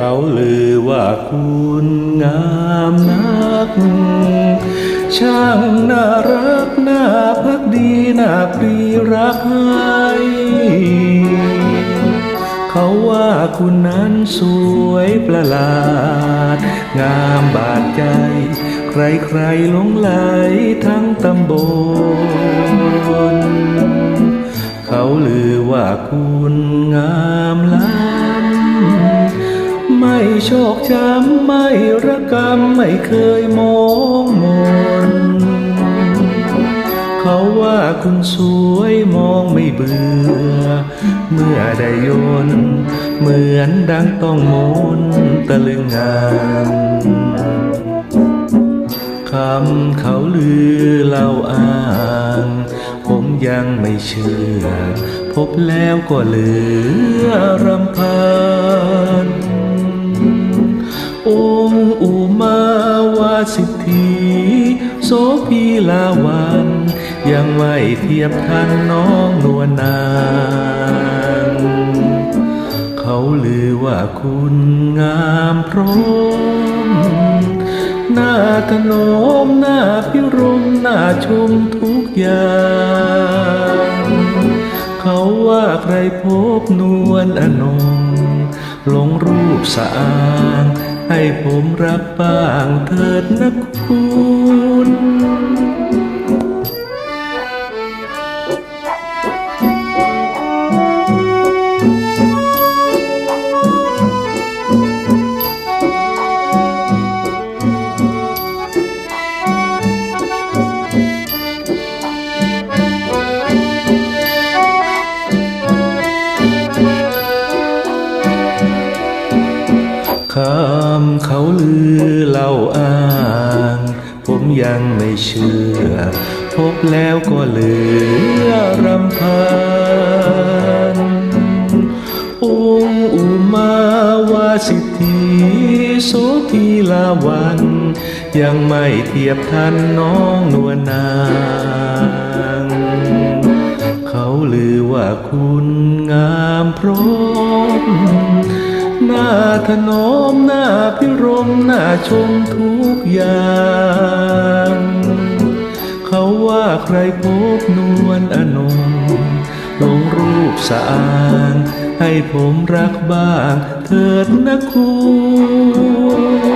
เขาลือว่าคุณงามนัก ช่างน่ารักน่าพักดีน่าปรีรักให้เขาว่าคุณนั้นสวยประหลาด งามบาดใจ ใครใๆหลงไหลทั้งตำบล เขาลือว่าคุณงามล้า โชคช้ำไม่ระกำไม่เคยมองมนเขาว่าคุณสวยมองไม่เบื่อ เมื่อได้ยนเหมือนดังต้องมนต์ตะลึงงานคำเขาลือเล่าอ้างผมยังไม่เชื่อ พบแล้วก็เหลือรำพัน สิทธีโสพีลาวัน ยังไม่เทียบทันน้องนวลนางเขาลือว่าคุณงามพร้อมหน้าถนอมหน้าพิรมหน้าชมทุกอย่าง เขาว่าใครพบนวลอนงลงรูปสะอาง ให้ผมรักบ้างเถิดนะคุณคำเขาลือเล่าอ้าง ผมยังไม่เชื่อ พบแล้วก็เหลือรำพันองค์อุมาวาสิทธีโสพีลาวัน ยังไม่เทียบทันน้องนวลนางเขาลือว่าคุณงามพร้อม หน้าถนอมหน้าพิรมหน้าชมทุกอย่าง เขาว่าใครพบนวลอนงลงรูปสะอางให้ผมรักบ้างเถิดนะคุณ